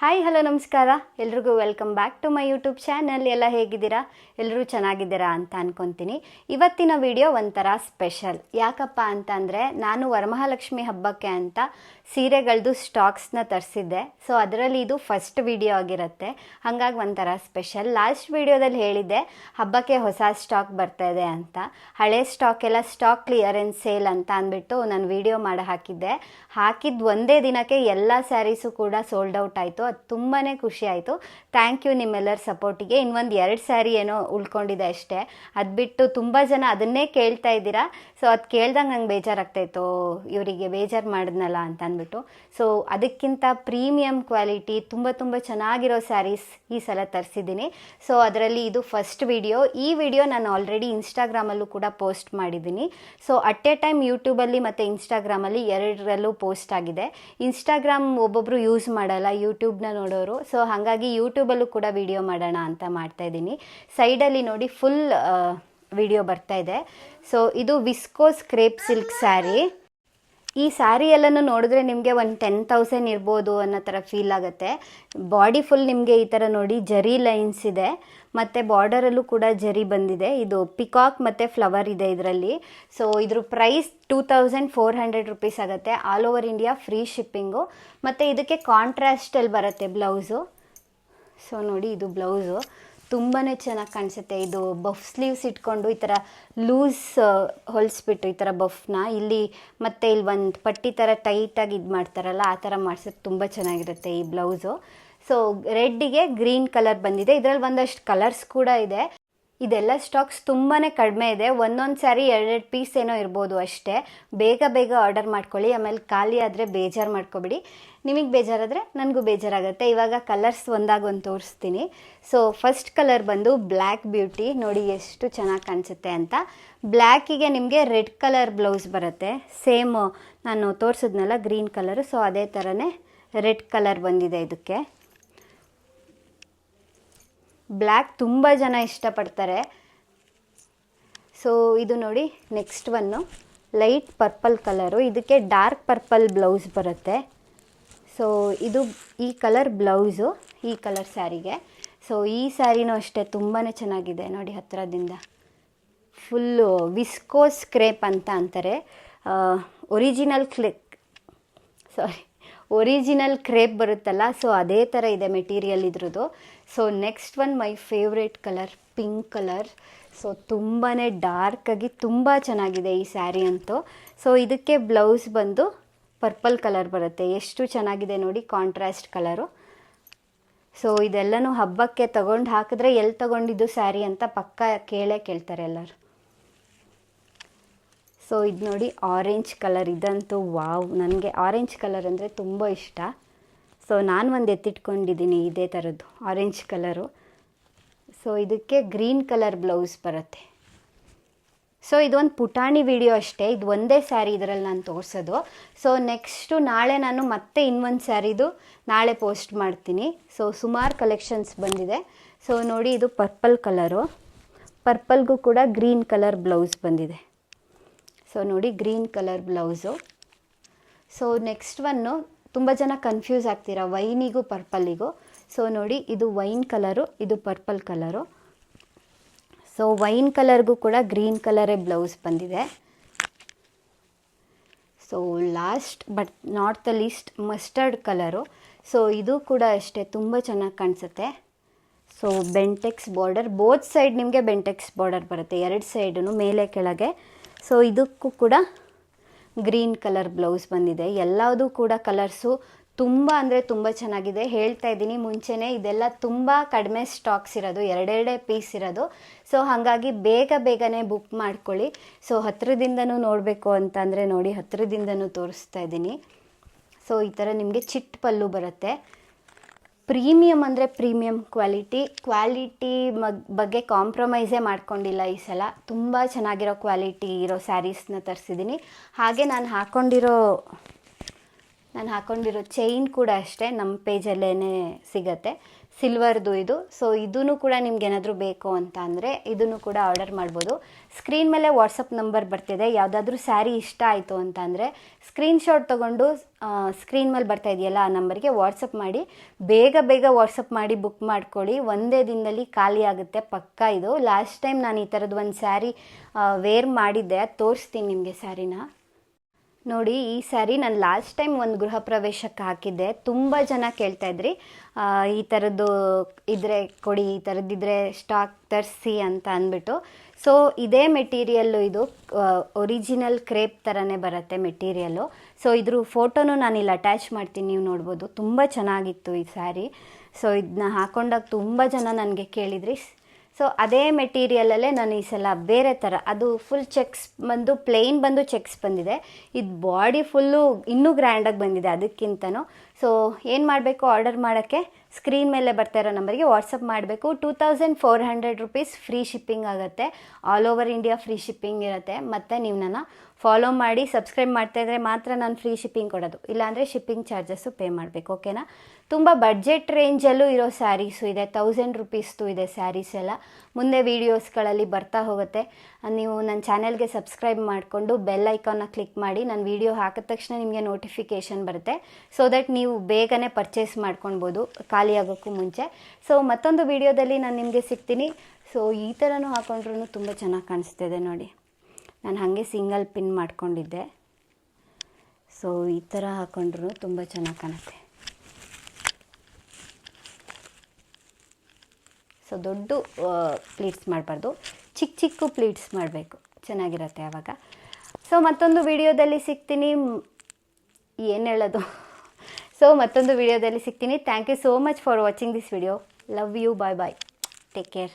Hi, hello, ನಮಸ್ಕಾರ. ಎಲ್ರಿಗೂ welcome back to my YouTube channel. ಎಲ್ಲ ಹೇಗಿದ್ದೀರಾ? ಎಲ್ಲರೂ ಚೆನ್ನಾಗಿದ್ದೀರಾ ಅಂತ ಅನ್ಕೊತೀನಿ. ಇವತ್ತಿನ ವಿಡಿಯೋ ಒಂಥರ ಸ್ಪೆಷಲ್. ಯಾಕಪ್ಪ ಅಂತ ಅಂದರೆ ನಾನು ವರಮಹಾಲಕ್ಷ್ಮಿ ಹಬ್ಬಕ್ಕೆ ಅಂತ ಸೀರೆಗಳದ್ದು ಸ್ಟಾಕ್ಸ್ನ ತರಿಸಿದ್ದೆ. ಸೊ ಅದರಲ್ಲಿ ಇದು ಫಸ್ಟ್ ವಿಡಿಯೋ ಆಗಿರುತ್ತೆ. ಹಾಗಾಗಿ ಒಂಥರ ಸ್ಪೆಷಲ್ ಲಾಸ್ಟ್ ವಿಡಿಯೋದಲ್ಲಿ ಹೇಳಿದ್ದೆ, ಹಬ್ಬಕ್ಕೆ ಹೊಸ ಸ್ಟಾಕ್ ಬರ್ತಾ ಇದೆ ಅಂತ. ಹಳೆ ಸ್ಟಾಕ್ ಎಲ್ಲ ಸ್ಟಾಕ್ ಕ್ಲಿಯರೆನ್ಸ್ ಸೇಲ್ ಅಂತ ಅಂದ್ಬಿಟ್ಟು ನಾನು ವಿಡಿಯೋ ಮಾಡಿ ಹಾಕಿದ್ದೆ. ಹಾಕಿದ್ದು ಒಂದೇ ದಿನಕ್ಕೆ ಎಲ್ಲ ಸ್ಯಾರೀಸು ಕೂಡ ಸೋಲ್ಡ್ ಔಟ್ ಆಯಿತು. ಅದು ತುಂಬಾ ಖುಷಿ ಆಯಿತು. ಥ್ಯಾಂಕ್ ಯು ನಿಮ್ಮೆಲ್ಲರ ಸಪೋರ್ಟಿಗೆ ಇನ್ನೊಂದು ಎರಡು ಸ್ಯಾರಿ ಏನೋ ಉಳ್ಕೊಂಡಿದೆ ಅಷ್ಟೇ. ಅದು ಬಿಟ್ಟು ತುಂಬ ಜನ ಅದನ್ನೇ ಕೇಳ್ತಾ ಇದ್ದೀರಾ? ಸೊ ಅದು ಕೇಳ್ದಂಗೆ ನಂಗೆ ಬೇಜಾರಾಗ್ತಾಯಿತ್ತು ಇವರಿಗೆ ಬೇಜಾರು ಮಾಡಿದ್ನಲ್ಲ ಅಂತ ಅಂದ್ಬಿಟ್ಟು ಸೊ ಅದಕ್ಕಿಂತ ಪ್ರೀಮಿಯಂ ಕ್ವಾಲಿಟಿ ತುಂಬ ತುಂಬ ಚೆನ್ನಾಗಿರೋ ಸ್ಯಾರೀಸ್ ಈ ಸಲ ತರಿಸಿದ್ದೀನಿ. ಸೊ ಅದರಲ್ಲಿ ಇದು ಫಸ್ಟ್ ವಿಡಿಯೋ ಈ ವಿಡಿಯೋ ನಾನು ಆಲ್ರೆಡಿ ಇನ್ಸ್ಟಾಗ್ರಾಮಲ್ಲೂ ಕೂಡ ಪೋಸ್ಟ್ ಮಾಡಿದ್ದೀನಿ. ಸೊ ಅಟ್ ಎ ಟೈಮ್ ಯೂಟ್ಯೂಬಲ್ಲಿ ಮತ್ತು ಇನ್ಸ್ಟಾಗ್ರಾಮಲ್ಲಿ ಎರಡರಲ್ಲೂ ಪೋಸ್ಟ್ ಆಗಿದೆ. ಇನ್ಸ್ಟಾಗ್ರಾಮ್ ಒಬ್ಬೊಬ್ಬರು ಯೂಸ್ ಮಾಡಲ್ಲ ಯೂಟ್ಯೂಬ್ನ ನೋಡೋರು. ಸೊ ಹಾಗಾಗಿ ಯೂಟ್ಯೂಬಲ್ಲೂ ಕೂಡ ವಿಡಿಯೋ ಮಾಡೋಣ ಅಂತ ಮಾಡ್ತಾ ಇದ್ದೀನಿ. ಸೈಡಲ್ಲಿ ನೋಡಿ ಫುಲ್ ವಿಡಿಯೋ ಬರ್ತಾ ಇದೆ. ಸೊ ಇದು ವಿಸ್ಕೋಸ್ ಕ್ರೇಪ್ ಸಿಲ್ಕ್ ಸ್ಯಾರಿ ಈ ಸ್ಯಾರಿ ಎಲ್ಲನೂ ನೋಡಿದ್ರೆ ನಿಮಗೆ ಒಂದು ಟೆನ್ ತೌಸಂಡ್ ಇರ್ಬೋದು ಅನ್ನೋ ಥರ ಫೀಲ್ ಆಗುತ್ತೆ. ಬಾಡಿ ಫುಲ್ ನಿಮಗೆ ಈ ಥರ ನೋಡಿ ಜರಿ ಲೈನ್ಸ್ ಇದೆ. ಮತ್ತು ಬಾರ್ಡರಲ್ಲೂ ಕೂಡ ಜರಿ ಬಂದಿದೆ. ಇದು ಪಿಕಾಕ್ ಮತ್ತು ಫ್ಲವರ್ ಇದೆ ಇದರಲ್ಲಿ. ಸೊ ಇದ್ರ price two thousand four hundred rupees ಆಗುತ್ತೆ. All over India free shipping ಮತ್ತು ಇದಕ್ಕೆ ಕಾಂಟ್ರಾಸ್ಟಲ್ಲಿ ಬರುತ್ತೆ ಬ್ಲೌಸು ಸೊ ನೋಡಿ ಇದು ಬ್ಲೌಸು ತುಂಬಾ ಚೆನ್ನಾಗಿ ಕಾಣಿಸುತ್ತೆ. ಇದು ಬಫ್ ಸ್ಲೀವ್ಸ್ ಇಟ್ಕೊಂಡು ಈ ಥರ ಲೂಸ್ ಹೊಲಿಸ್ಬಿಟ್ಟು ಈ ಥರ ಬಫ್ನ ಇಲ್ಲಿ ಮತ್ತೆ ಇಲ್ಲಿ ಒಂದು ಪಟ್ಟಿ ಥರ ಟೈಟಾಗಿ ಇದು ಮಾಡ್ತಾರಲ್ಲ, ಆ ಥರ ಮಾಡಿಸೋದು ತುಂಬ ಚೆನ್ನಾಗಿರುತ್ತೆ ಈ ಬ್ಲೌಸು ಸೊ ರೆಡ್ಡಿಗೆ ಗ್ರೀನ್ ಕಲರ್ ಬಂದಿದೆ. ಇದರಲ್ಲಿ ಒಂದಷ್ಟು ಕಲರ್ಸ್ ಕೂಡ ಇದೆ. ಇದೆಲ್ಲ ಸ್ಟಾಕ್ಸ್ ತುಂಬಾ ಕಡಿಮೆ ಇದೆ. ಒಂದೊಂದು ಸಾರಿ ಎರಡೆರಡು ಪೀಸ್ ಏನೋ ಇರ್ಬೋದು ಅಷ್ಟೇ. ಬೇಗ ಬೇಗ ಆರ್ಡರ್ ಮಾಡ್ಕೊಳ್ಳಿ. ಆಮೇಲೆ ಖಾಲಿ ಆದರೆ ಬೇಜಾರು ಮಾಡ್ಕೊಬಿಡಿ. ನಿಮಗೆ ಬೇಜಾರಾದರೆ ನನಗೂ ಬೇಜಾರಾಗುತ್ತೆ. ಇವಾಗ ಕಲರ್ಸ್ ಒಂದಾಗ ಒಂದು ತೋರಿಸ್ತೀನಿ. ಸೊ ಫಸ್ಟ್ ಕಲರ್ ಬಂದು ಬ್ಲ್ಯಾಕ್ ಬ್ಯೂಟಿ ನೋಡಿ ಎಷ್ಟು ಚೆನ್ನಾಗಿ ಕಾಣಿಸುತ್ತೆ ಅಂತ. ಬ್ಲ್ಯಾಕಿಗೆ ನಿಮಗೆ ರೆಡ್ ಕಲರ್ ಬ್ಲೌಸ್ ಬರುತ್ತೆ. ಸೇಮ್ ನಾನು ತೋರಿಸಿದ್ನಲ್ಲ ಗ್ರೀನ್ ಕಲರು ಸೊ ಅದೇ ಥರನೇ ರೆಡ್ ಕಲರ್ ಬಂದಿದೆ ಇದಕ್ಕೆ. ಬ್ಲ್ಯಾಕ್ ತುಂಬ ಜನ ಇಷ್ಟಪಡ್ತಾರೆ. ಸೊ ಇದು ನೋಡಿ next one light purple colour ಇದಕ್ಕೆ ಡಾರ್ಕ್ ಪರ್ಪಲ್ ಬ್ಲೌಸ್ ಬರುತ್ತೆ. ಸೊ ಇದು ಈ ಕಲರ್ ಬ್ಲೌಸು ಈ ಕಲರ್ ಸ್ಯಾರಿಗೆ ಸೊ ಈ ಸ್ಯಾರಿನೂ ಅಷ್ಟೇ ತುಂಬಾ ಚೆನ್ನಾಗಿದೆ ನೋಡಿ ಹತ್ತಿರದಿಂದ. ಫುಲ್ಲು ವಿಸ್ಕೋಸ್ ಕ್ರೇಪ್ ಅಂತ ಅಂತಾರೆ. Original click sari original crepe ಬರುತ್ತಲ್ಲ, ಸೊ ಅದೇ ಥರ ಇದೆ ಮೆಟೀರಿಯಲ್ ಇದ್ರದ್ದು. So next one my favourite colour, pink colour. So ತುಂಬಾ ಡಾರ್ಕಾಗಿ ತುಂಬ ಚೆನ್ನಾಗಿದೆ ಈ ಸ್ಯಾರಿ ಅಂತೂ. ಸೊ ಇದಕ್ಕೆ ಬ್ಲೌಸ್ ಬಂದು ಪರ್ಪಲ್ ಕಲರ್ ಬರುತ್ತೆ. ಎಷ್ಟು ಚೆನ್ನಾಗಿದೆ ನೋಡಿ ಕಾಂಟ್ರಾಸ್ಟ್ ಕಲರು. ಸೊ ಇದೆಲ್ಲನೂ ಹಬ್ಬಕ್ಕೆ ತಗೊಂಡು ಹಾಕಿದ್ರೆ ಎಲ್ಲಿ ತಗೊಂಡಿದ್ದು ಸ್ಯಾರಿ ಅಂತ ಪಕ್ಕ ಕೇಳೇ ಕೇಳ್ತಾರೆ ಎಲ್ಲರು. ಸೊ ಇದು ನೋಡಿ ಆರೆಂಜ್ ಕಲರ್ ಇದಂತೂ ವಾವ್ ನನಗೆ ಆರೆಂಜ್ ಕಲರ್ ಅಂದರೆ ತುಂಬ ಇಷ್ಟ. ಸೊ ನಾನು ಒಂದು ಎತ್ತಿಟ್ಕೊಂಡಿದ್ದೀನಿ ಇದೇ ಥರದ್ದು ಆರೆಂಜ್ ಕಲರು ಸೊ ಇದಕ್ಕೆ ಗ್ರೀನ್ ಕಲರ್ ಬ್ಲೌಸ್ ಬರುತ್ತೆ. ಸೊ ಇದೊಂದು ಪುಟಾಣಿ ವಿಡಿಯೋ ಅಷ್ಟೇ. ಇದು ಒಂದೇ ಸ್ಯಾರಿ ಇದರಲ್ಲಿ ನಾನು ತೋರಿಸೋದು. ಸೊ ನೆಕ್ಸ್ಟು ನಾಳೆ ನಾನು ಮತ್ತೆ ಇನ್ನೊಂದು ಸ್ಯಾರಿದು ನಾಳೆ ಪೋಸ್ಟ್ ಮಾಡ್ತೀನಿ. ಸೊ ಸುಮಾರು ಕಲೆಕ್ಷನ್ಸ್ ಬಂದಿದೆ. ಸೊ ನೋಡಿ ಇದು ಪರ್ಪಲ್ ಕಲರು ಪರ್ಪಲ್ಗೂ ಕೂಡ ಗ್ರೀನ್ ಕಲರ್ ಬ್ಲೌಸ್ ಬಂದಿದೆ. ಸೊ ನೋಡಿ green colour blouse so next one ತುಂಬ ಜನ ಕನ್ಫ್ಯೂಸ್ ಆಗ್ತೀರಾ, ವೈನಿಗೂ ಪರ್ಪಲ್ಲಿಗೂ ಸೊ ನೋಡಿ, ಇದು ವೈನ್ ಕಲರು ಇದು ಪರ್ಪಲ್ ಕಲರು ಸೊ ವೈನ್ ಕಲರ್ಗೂ ಕೂಡ ಗ್ರೀನ್ ಕಲರೇ ಬ್ಲೌಸ್ ಬಂದಿದೆ. So last but not the least mustard colour so ಇದು ಕೂಡ ಅಷ್ಟೇ, ತುಂಬ ಚೆನ್ನಾಗಿ ಕಾಣಿಸುತ್ತೆ. So Bentex border both side ನಿಮಗೆ ಬೆಂಟೆಕ್ಸ್ ಬಾರ್ಡರ್ ಬರುತ್ತೆ. ಎರಡು ಸೈಡೂ ಮೇಲೆ ಕೆಳಗೆ. ಸೊ ಇದಕ್ಕೂ ಕೂಡ ಗ್ರೀನ್ ಕಲರ್ ಬ್ಲೌಸ್ ಬಂದಿದೆ. ಎಲ್ಲದೂ ಕೂಡ ಕಲರ್ಸು ತುಂಬ ಅಂದರೆ ತುಂಬ ಚೆನ್ನಾಗಿದೆ. ಹೇಳ್ತಾ ಇದ್ದೀನಿ ಮುಂಚೆನೇ ಇದೆಲ್ಲ ತುಂಬ ಕಡಿಮೆ ಸ್ಟಾಕ್ಸ್ ಇರೋದು, ಎರಡೆರಡೇ ಪೀಸ್ ಇರೋದು. ಸೊ ಹಾಗಾಗಿ ಬೇಗ ಬೇಗನೆ ಬುಕ್ ಮಾಡ್ಕೊಳ್ಳಿ. ಸೊ ಹತ್ತಿರದಿಂದನೂ ನೋಡಬೇಕು ಅಂತಂದರೆ ನೋಡಿ ಹತ್ತಿರದಿಂದನೂ ತೋರಿಸ್ತಾ ಇದ್ದೀನಿ. ಸೊ ಈ ಥರ ನಿಮಗೆ ಚಿಟ್ ಪಲ್ಲು ಬರುತ್ತೆ. ಪ್ರೀಮಿಯಮ್ ಅಂದರೆ ಪ್ರೀಮಿಯಮ್ ಕ್ವಾಲಿಟಿ. ಕ್ವಾಲಿಟಿ ಮಗ್, ಬಗ್ಗೆ ಕಾಂಪ್ರಮೈಸೇ ಮಾಡ್ಕೊಂಡಿಲ್ಲ ಈ ಸಲ. ತುಂಬ ಚೆನ್ನಾಗಿರೋ ಕ್ವಾಲಿಟಿ ಇರೋ ಸ್ಯಾರೀಸ್ನ ತರಿಸಿದ್ದೀನಿ ಹಾಗೆ ನಾನು ಹಾಕ್ಕೊಂಡಿರೋ ನಾನು ಹಾಕೊಂಡಿರೋ ಚೈನ್ ಕೂಡ ಅಷ್ಟೇ ನಮ್ಮ ಪೇಜಲ್ಲೇ ಸಿಗತ್ತೆ. ಸಿಲ್ವರ್ದು ಇದು. ಸೊ ಇದೂ ಕೂಡ ನಿಮ್ಗೆ ಏನಾದರೂ ಬೇಕು ಅಂತ ಅಂದರೆ ಇದನ್ನು ಕೂಡ ಆರ್ಡರ್ ಮಾಡ್ಬೋದು. ಸ್ಕ್ರೀನ್ ಮೇಲೆ ವಾಟ್ಸಪ್ ನಂಬರ್ ಬರ್ತಿದೆ. ಯಾವುದಾದ್ರೂ ಸ್ಯಾರಿ ಇಷ್ಟ ಆಯಿತು ಅಂತ ಅಂದರೆ ಸ್ಕ್ರೀನ್ಶಾಟ್ ತೊಗೊಂಡು ಸ್ಕ್ರೀನ್ ಮೇಲೆ ಬರ್ತಾ ಇದೆಯಲ್ಲ ಆ ನಂಬರ್ಗೆ ವಾಟ್ಸಪ್ ಮಾಡಿ. ಬೇಗ ಬೇಗ ವಾಟ್ಸಪ್ ಮಾಡಿ ಬುಕ್ ಮಾಡ್ಕೊಳ್ಳಿ. ಒಂದೇ ದಿನದಲ್ಲಿ ಖಾಲಿ ಆಗುತ್ತೆ. ಪಕ್ಕ ಇದು. ಲಾಸ್ಟ್ ಟೈಮ್ ನಾನು ಈ ಥರದ್ದು ಒಂದು ಸ್ಯಾರಿ ವೇರ್ ಮಾಡಿದ್ದೆ. ತೋರಿಸ್ತೀನಿ ನಿಮಗೆ ಸ್ಯಾರಿನ. ನೋಡಿ, ಈ ಸ್ಯಾರಿ ನಾನು ಲಾಸ್ಟ್ ಟೈಮ್ ಒಂದು ಗೃಹ ಪ್ರವೇಶಕ್ಕೆ ಹಾಕಿದ್ದೆ. ತುಂಬ ಜನ ಕೇಳ್ತಾ ಇದ್ರಿ ಈ ಥರದ್ದು ಇದ್ರೆ ಕೊಡಿ, ಈ ಥರದ್ದಿದ್ರೆ ಸ್ಟಾಕ್ ತರಿಸಿ ಅಂತ ಅಂದ್ಬಿಟ್ಟು. ಸೊ ಇದೇ ಮೆಟೀರಿಯಲ್ಲು ಇದು ಒರಿಜಿನಲ್ ಕ್ರೇಪ್ ಥರನೇ ಬರುತ್ತೆ ಮೆಟೀರಿಯಲ್ಲು ಸೊ ಇದ್ರ ಫೋಟೋನು ನಾನು ಇಲ್ಲಿ ಅಟ್ಯಾಚ್ ಮಾಡ್ತೀನಿ, ನೀವು ನೋಡ್ಬೋದು. ತುಂಬ ಚೆನ್ನಾಗಿತ್ತು ಈ ಸ್ಯಾರಿ. ಸೊ ಇದನ್ನ ಹಾಕೊಂಡಾಗ ತುಂಬ ಜನ ನನಗೆ ಕೇಳಿದ್ರಿ ಸೊ ಅದೇ ಮೆಟೀರಿಯಲಲ್ಲೇ ನಾನು ಈ ಸಲ ಬೇರೆ ಥರ ಅದು ಫುಲ್ ಚೆಕ್ಸ್ ಬಂದು ಪ್ಲೇನ್ ಬಂದು ಚೆಕ್ಸ್ ಬಂದಿದೆ. ಇದು ಬಾಡಿ ಫುಲ್ಲು ಇನ್ನೂ ಗ್ರ್ಯಾಂಡಾಗಿ ಬಂದಿದೆ ಅದಕ್ಕಿಂತನೂ. ಸೊ ಏನು ಮಾಡಬೇಕು ಆರ್ಡರ್ ಮಾಡೋಕ್ಕೆ? ಸ್ಕ್ರೀನ್ ಮೇಲೆ ಬರ್ತಾ ಇರೋ ನಂಬರ್ಗೆ ವಾಟ್ಸಪ್ ಮಾಡಬೇಕು. Two thousand four hundred rupees free shipping ಆಗುತ್ತೆ. All over India free shipping ಇರುತ್ತೆ. ಮತ್ತು ನೀವು ನನ್ನ ಫಾಲೋ ಮಾಡಿ ಸಬ್ಸ್ಕ್ರೈಬ್ ಮಾಡ್ತಾ ಇದ್ರೆ ಮಾತ್ರ ನಾನು ಫ್ರೀ ಶಿಪ್ಪಿಂಗ್ ಕೊಡೋದು. ಇಲ್ಲಾಂದರೆ ಶಿಪ್ಪಿಂಗ್ ಚಾರ್ಜಸ್ಸು ಪೇ ಮಾಡಬೇಕು ಓಕೆನಾ ತುಂಬ ಬಡ್ಜೆಟ್ ರೇಂಜಲ್ಲೂ ಇರೋ ಸ್ಯಾರೀಸು ಇದೆ ತೌಸಂಡ್ ರುಪೀಸ್ದು ಇದೆ ಸ್ಯಾರೀಸ್ ಎಲ್ಲ. ಮುಂದೆ ವೀಡಿಯೋಸ್ಗಳಲ್ಲಿ ಬರ್ತಾ ಹೋಗುತ್ತೆ. ನೀವು ನನ್ನ ಚಾನೆಲ್ಗೆ ಸಬ್ಸ್ಕ್ರೈಬ್ ಮಾಡಿಕೊಂಡು ಬೆಲ್ ಐಕಾನ್ನ ಕ್ಲಿಕ್ ಮಾಡಿ, ನಾನು ವೀಡಿಯೋ ಹಾಕಿದ ತಕ್ಷಣ ನಿಮಗೆ ನೋಟಿಫಿಕೇಷನ್ ಬರುತ್ತೆ. ಸೊ ದಟ್ ನೀವು ಬೇಗನೆ ಪರ್ಚೇಸ್ ಮಾಡ್ಕೊಳ್ಬೋದು, ಖಾಲಿ ಆಗೋಕ್ಕೂ ಮುಂಚೆ. ಸೊ ಮತ್ತೊಂದು ವೀಡಿಯೋದಲ್ಲಿ ನಾನು ನಿಮಗೆ ಸಿಗ್ತೀನಿ. ಸೊ ಈ ಥರನೂ ಹಾಕೊಂಡ್ರೂ ತುಂಬ ಚೆನ್ನಾಗಿ ಕಾಣಿಸ್ತಿದೆ ನೋಡಿ. ನಾನು ಹಾಗೆ ಸಿಂಗಲ್ ಪಿನ್ ಮಾಡ್ಕೊಂಡಿದ್ದೆ. ಸೊ ಈ ಥರ ಹಾಕ್ಕೊಂಡ್ರು ತುಂಬ ಚೆನ್ನಾಗಿ ಕಾಣುತ್ತೆ. ಸೊ ದೊಡ್ಡ ಪ್ಲೀಟ್ಸ್ ಮಾಡಬಾರ್ದು. ಚಿಕ್ಕ ಚಿಕ್ಕ ಪ್ಲೀಟ್ಸ್ ಮಾಡಬೇಕು. ಚೆನ್ನಾಗಿರುತ್ತೆ ಆವಾಗ. ಸೊ ಮತ್ತೊಂದು ವಿಡಿಯೋದಲ್ಲಿ ಸಿಗ್ತೀನಿ. ಏನು ಹೇಳೋದು? ಸೊ ಮತ್ತೊಂದು ವಿಡಿಯೋದಲ್ಲಿ ಸಿಗ್ತೀನಿ. Thank you so much for watching this video love you bye bye take care